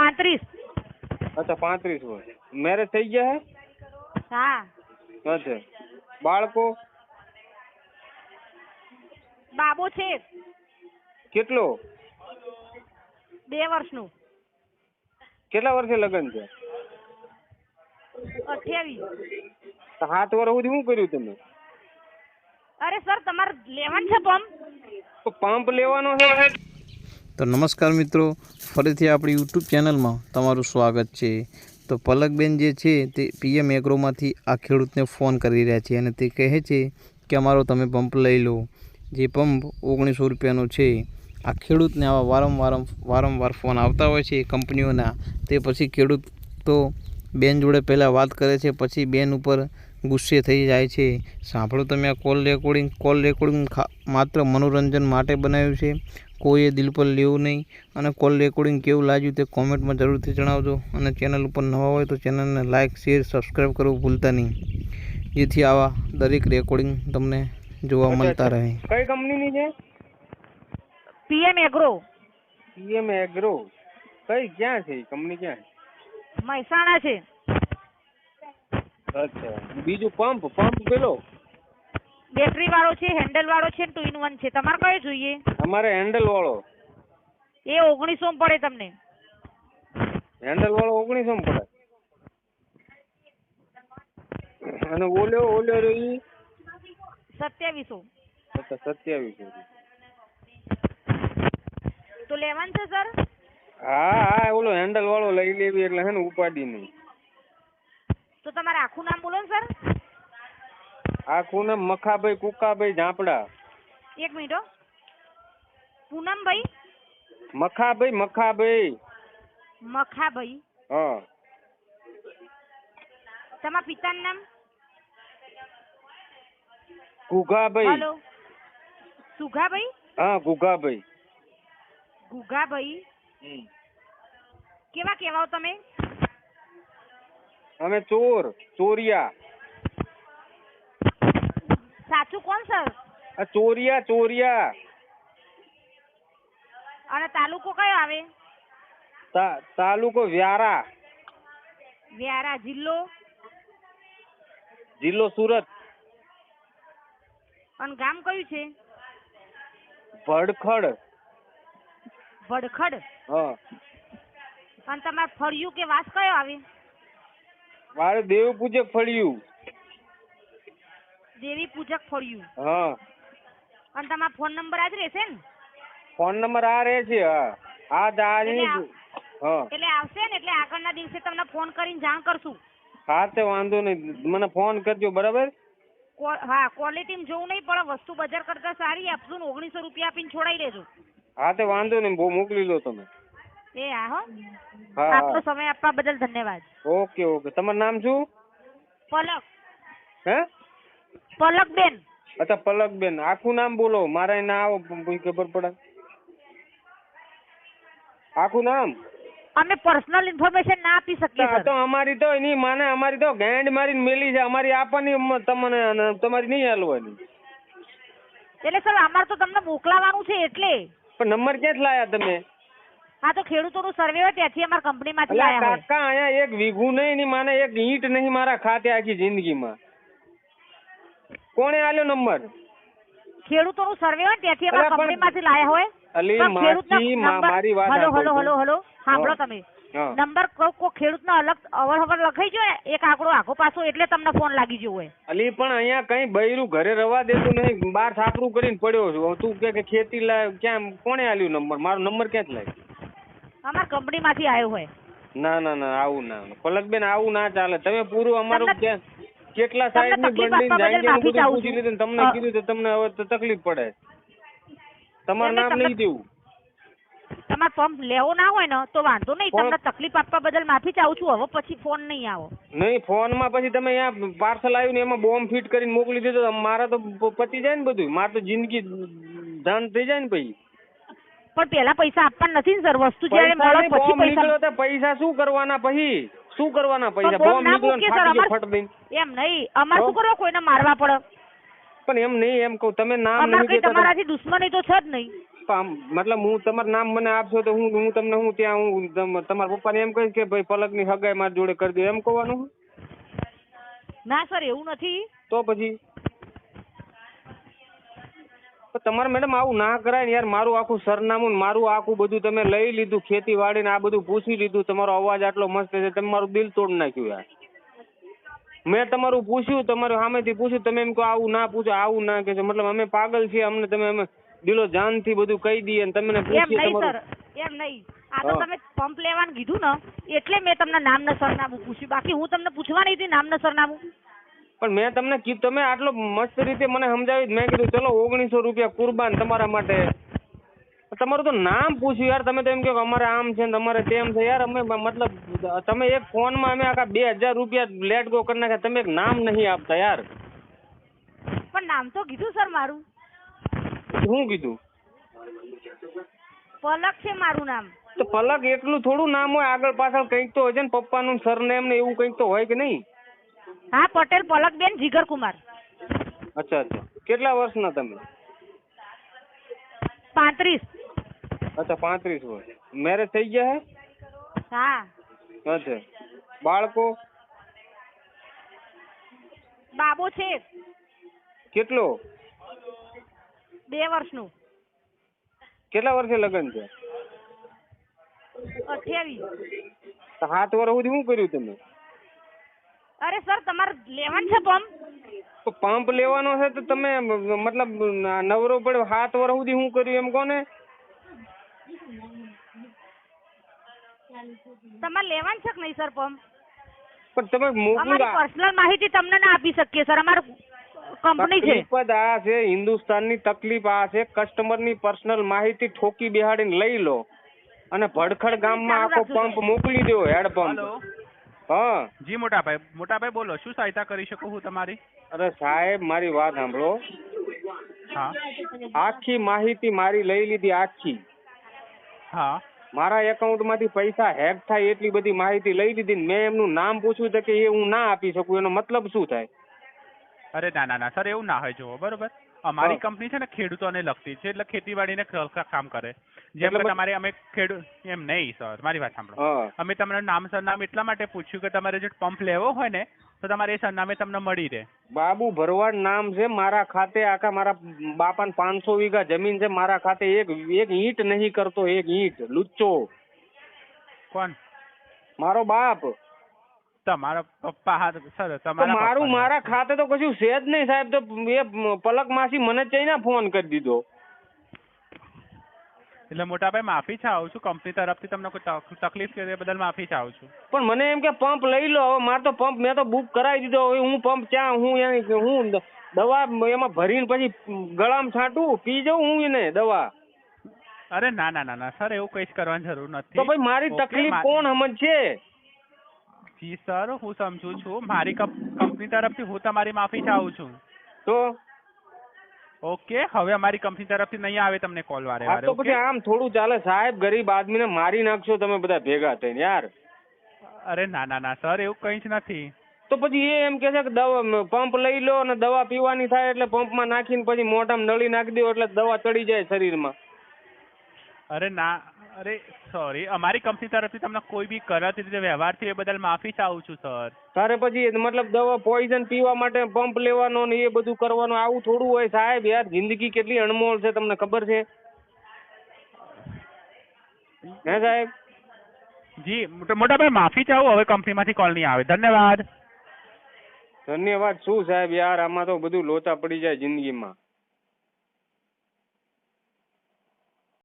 પાંત્રીસ અચ્છા પાંત્રીસ વર્ષ મેરેજ થઈ ગયા હા? હે અચ્છા બાળકો બાબો છે કેટલો? બે વર્ષનું। કેટલા વર્ષે લગ્ન છે? અઠ્યાવીસ। તો સાત વર્ષ સુધી શું કર્યું તમે? અરે સર તમારે લેવાનું છે પંપ? તો પંપ લેવાનો છે તો નમસ્કાર મિત્રો, ફરીથી આપણી યુટ્યુબ ચેનલમાં તમારું સ્વાગત છે. તો પલકબેન જે છે તે પીએમ એગ્રોમાંથી આ ખેડૂતને ફોન કરી રહ્યા છે અને તે કહે છે કે અમારો તમે પંપ લઈ લો. જે પંપ ઓગણીસો રૂપિયાનો છે. આ ખેડૂતને આવા વારંવાર વારંવાર ફોન આવતા હોય છે કંપનીઓના. તે પછી ખેડૂત તો બેન જોડે પહેલાં વાત કરે છે, પછી બેન ઉપર ગુસ્સે થઈ જાય છે. સાંભળો તમે આ કોલ રેકોર્ડિંગ કોલ રેકોર્ડિંગ માત્ર મનોરંજન માટે બનાવ્યું છે. કોઈએ દિલ પર લેવું નહીં અને કોલ રેકોર્ડિંગ કેવું લાગ્યું તે કોમેન્ટમાં જરૂરથી જણાવજો અને ચેનલ ઉપર નવા હોય તો ચેનલને લાઇક શેર સબસ્ક્રાઈબ કરવું ભૂલતા નહીં. જેથી આવા દરેક રેકોર્ડિંગ તમને જોવા મળતા રહે. કઈ કંપનીની છે? પીએમ એગ્રો પીએમ એગ્રો કઈ ક્યાં છે? કંપની ક્યાં? મહેસાણા છે. છે અચ્છા. બીજું પંપ પંપ પેલો? બેટરી વાળો છે હેન્ડલ વાળો છે ટુ ઇન વન છે. તમારે કયો જોઈએ? અમારે હેન્ડલ વાળો. એ ઓગણીસો પડે તમને. હેન્ડલ વાળો ઓગણીસો પડે. અને ઓલ્યો ઓલ્યો રહી સત્યાવીસો. અચ્છા સત્યાવીસ તો લેવાનું છે સર હા હા ઓલો હેન્ડલ વાળો લઈ લેવી એટલે હે ને ઉપાડી નહીં તો તમારે આખું નામ બોલો ને સર આખું પૂનમ મખાભાઈ કુકાભાઈ ઝાપડા? એક મિનિટ હો. પૂનમભાઈ? મખાભાઈ મખાભાઈ. મખાભાઈ. હા. તમારા પિતાનું નામ? ગુગાભાઈ હેલો. સુઘાભાઈ હા ગુગાભાઈ ગુગાભાઈ કેવા કેવાઓ તમે? અમે ચોર ચોરિયા. સાચું કોણ સર? આ ચોરિયા ચોરિયા. અને તાલુકો કયો આવે? તા- તાલુકો વ્યારા. વ્યારા જિલ્લો? જિલ્લો સુરત. અને ગામ કયું છે? ભડખડ. ભડખડ? હા. અને તમારે ફળિયું કે વાસ કયો આવે? મારે દેવ પૂજક ફળ્યું. દેવી પૂજક ફળિયું હા. અને તમારો ફોન નંબર આજ રહેશે ને? ફોન નંબર આ રહે છે હા. આ જ એટલે હા. એટલે આવશે ને એટલે આગળના દિવસે તમને ફોન કરીને જાણ કરશું. હા તે વાંધો નહીં. મને ફોન કરજો બરાબર? હા ક્વોલિટી જોવું નહીં પણ વસ્તુ બજાર કરતા સારી આપશું ને ઓગણીસો રૂપિયા આપીને છોડાઈ દેજો. હા તે વાંધો નહીં. બહુ મોકલી લો તમે. એ હા. હો હા. આપનો સમય આપવા બદલ ધન્યવાદ. Okay okay. તમારું નામ શું? પલક. હે? પલકબેન. અચ્છા પલકબેન. આખું નામ બોલો. મારે ના આવો કોઈ ખબર પડે આખું નામ? અમે પર્સનલ ઇન્ફોર્મેશન ના આપી શકીએ તો અમારી તો એની માને અમારી તો ગેંડ મારીને મેલી છે. અમારી આપવાની તમને તમારી નહીં હાલવાની. એટલે સર અમારે તો તમને મોકલાવાનું છે એટલે. પણ નંબર ક્યાંથી લાયા તમે? હા તો ખેડૂતોનું સર્વે હોય ત્યાંથી અમારા કંપનીમાંથી લાયા કાકા અહીંયા એક વીઘું નહીં ની માને એક ઈંટ નહીં મારા ખાતે આખી જિંદગીમાં. કોણે આલ્યો નંબર? ખેડૂતોનું સર્વે હોય ત્યાંથી અમારા કંપની માંથી લાયા હોય. અલી માસી મારી વાત હલો હલો હલો હલો સાંભળો તમે. નંબર નંબર કોઈ ખેડૂત નો અલગ અવર હવર લખાઈ ગયો એક આંકડો આખો પાછો એટલે તમને ફોન લાગી ગયો હોય. અલી પણ અહીંયા કઈ બૈરું ઘરે રવા દેતું નહીં. બાર છાપરું કરીને પડ્યો છું. તું કે ખેતી લાય ક્યાં કોણે આલ્યું નંબર? મારો નંબર ક્યાંથી લાગ્યો? અમારા કંપનીમાંથી આવ્યો હોય. ના ના ના આવું ના. પલકબેન આવું ના ચાલે. તમે પૂરું અમારું ક્યાં કેટલા સાહેબની બંડી આપવા બદલ પૂછી લીધું તમને કીધું તો તમને હવે તો તકલીફ પડે. તમારું નામ નહીં દેવું. તમારે પંપ લેવો ના હોય ને તો વાંધો નહીં. તમને તકલીફ આપવા બદલ માફી ચાહું છું. હવે પછી ફોન નહીં આવો. નહીં ફોનમાં પછી તમે અહીંયા પાર્સલ આવ્યું ને એમાં બોમ્બ ફિટ કરીને મોકલી દીધો મારા તો પતી જાય ને બધું મારે તો જિંદગી ધન થઈ જાય ને પછી. પણ પેલા પૈસા આપવાના નથી ને સર. વસ્તુ જયારે મળે પછી પૈસા શું કરવાના પછી? શું કરવાના પૈસા? બોમ્બ નીકળ્યો ને ફાટી ગયો ફટ દઈને. એમ નહીં. અમાર શું કરવા? કોઈને મારવા પડે. પણ એમ નહીં એમ કહું તમે નામ નહીં કઈ તમારાથી દુશ્મની તો છે જ નહીં. મતલબ હું તમારું નામ મને આપશો તો હું હું તમને હું ત્યાં હું તમ- તમારા પપ્પાને એમ કહીશ કે ભાઈ પલકની હગાઈ મારી જોડે કરી દો. એમ કહેવાનું ના સર એવું નથી. તો પછી? તમારે મેડમ આવું ના કરાય ને યાર મારું આખું સરનામું ને મારું આખું બધું તમે લઈ લીધું ખેતીવાડી ને આ બધું પૂછી લીધું તમારો અવાજ આટલો મસ્ત છે તમે મારું દિલ તોડ નાખ્યું યાર. મેં તમારું પૂછ્યું તમારું સામેથી પૂછ્યું તમે એમ કહો આવું ના પૂછો આવું ના કે મતલબ અમે પાગલ છીએ અમને તમે અમે દિલો જાનથી બધું કહી દઈએ ને તમને એમ પૂછીએ નહીં તમારું. એમ નહીં. આ તો તમે પંપ લેવાનું કીધું ને એટલે મેં તમને નામ ને સરનામું પૂછ્યું. બાકી હું તમને પૂછવાની હતી નામ ને સરનામું. પણ મેં તમને કીધું તમે આટલો મસ્ત રીતે મને સમજાવી મેં કીધું ચલો ઓગણીસો રૂપિયા કુરબાન તમારા માટે. તમારું તો નામ પૂછ્યું યાર. તમે તો એમ કહો કે અમારે આમ છે ને તમારે તેમ છે. યાર અમે મતલબ તમે એક ફોનમાં અમે આખા બે હજાર રૂપિયા લેટ ગો કરી નાખ્યા. તમે એક નામ નહીં આપતા યાર. પણ નામ તો કીધું સર મારું. શું કીધું? પલક છે મારું નામ. તો પલક એટલું થોડું નામ હોય આગળ પાછળ કંઈક તો હોય છે ને પપ્પાનું સરનેમ ને એવું કંઈક તો હોય કે નહીં? હા પટેલ પલકબેન જીગરકુમાર. અચ્છા અચ્છા. કેટલા વર્ષના તમે? પાંત્રીસ. અચ્છા પાંત્રીસ વર્ષ. મેરેજ થઈ ગયા હે? હા. અચ્છા. બાળકો? બાબો છે. કેટલો? બે વર્ષનું. કેટલા વર્ષે લગ્ન છે અઠ્યાવીસ. તો સાત વર્ષ સુધી શું કર્યું તમે? અરે સર તમારે લેવાનું છે પંપ? પંપ લેવાનો છે તો તમે મતલબ નવરો પડ્યો હાથ વર સુધી શું કર્યું એમ કોને? તમારે લેવાનું છે કે નહીં સર પંપ? પણ તમે મોકલું પર્સનલ માહિતી તમને ના આપી શકીએ સર. અમારું કંપની છે. ઉપદ આ છે હિન્દુસ્તાનની તકલીફ આ છે. કસ્ટમરની પર્સનલ માહિતી ઠોકી બિહાડીને લઈ લો. અને ભડખડ ગામમાં આખો પંપ મોકલી દો હેડ પંપ. હલો. હા. જી મોટાભાઈ. મોટાભાઈ બોલો શું સહાયતા કરી શકું હું તમારી? અરે સાહેબ મારી વાત સાંભળો. હા. આખી માહિતી મારી લઈ લીધી આખી. હા. મારા એકાઉન્ટમાંથી પૈસા હેક થાય એટલી બધી માહિતી લઈ લીધી ને મેં એમનું નામ પૂછ્યું તો કે એ હું ના આપી શકું. એનો મતલબ શું થાય? અરે ના ના ના સર એવું ના હોય. જુઓ બરોબર? અમારી કંપની છે ને ખેડૂતોને લગતી છે એટલે ખેતીવાડીને કામ કરે. જેમ કે તમારે અમે ખેડૂત એમ નહીં સર મારી વાત સાંભળો. અમે તમને નામ સરનામ એટલા માટે પૂછ્યું કે તમારે જો પંપ લેવો હોય ને તો તમારે એ સરનામે તમને મળી રહે. બાબુ ભરવાડ નામ છે મારા ખાતે આખા મારા બાપાને પાંચસો વીઘા જમીન છે મારા ખાતે એક એક ઈંટ નહીં કરતો એક ઈંટ લુચ્ચો. કોણ? મારો બાપ. તમારા પપ્પા હા સર તમારા મારું મારા ખાતે તો કશું છે જ નહીં સાહેબ તો એ પલક માસી મને જ ચઈને ફોન કરી દીધો. એટલે મોટાભાઈ માફી ચાહું છું કંપની તરફથી તમને કોઈ તકલીફ કે બદલ માફી ચાહું છું. પણ મને એમ કે પંપ લઈ લો હવે મારે તો પંપ મેં તો બુક કરાવી દીધો હવે હું પંપ ક્યાં હું હું દવા એમાં ભરીને પછી ગળામાં છાંટું પી જાઉં હું એને દવા. અરે ના ના ના ના સર એવું કઈ કરવાની જરૂર નથી. તો ભાઈ મારી તકલીફ કોણ સમજશે? જી સર હું સમજુ છું. મારી કંપ- કંપની તરફથી હું તમારી માફી ચાહું છું. તો? ઓકે હવે અમારી કંપની તરફથી નહીં આવે તમને કોલ વારે આ વારે તો ઓકે પછી આમ થોડું ચાલે. સાહેબ ગરીબ આદમીને મારી નાખશો તમે બધા ભેગા થઈને યાર. અરે ના ના ના સર એવું કઈ જ નથી. તો પછી એ એમ કે છે કે દવા પંપ લઈ લો અને દવા પીવાની થાય એટલે પંપમાં નાખીને પછી મોઢામાં નળી નાખી દો એટલે દવા ચડી જાય શરીરમાં. અરે ના અરે સોરી અમારી કંપની તરફથી તમને કોઈ બી કરત રીતે વ્યવહાર થયો એ બદલ માફી ચાહું છું સર તારે પછી મતલબ દવા પોઈઝન પીવા માટે પંપ લેવાનો ને એ બધું કરવાનું આવું થોડું હોય સાહેબ યાર જિંદગી કેટલી અણમોલ છે તમને ખબર છે? હે સાહેબ? જી મોટા મોટાભાઈ માફી ચાહું હવે કંપનીમાંથી કોલ નહીં આવે. ધન્યવાદ. ધન્યવાદ. શું સાહેબ યાર આમાં તો બધું લોચા પડી જાય જિંદગીમાં.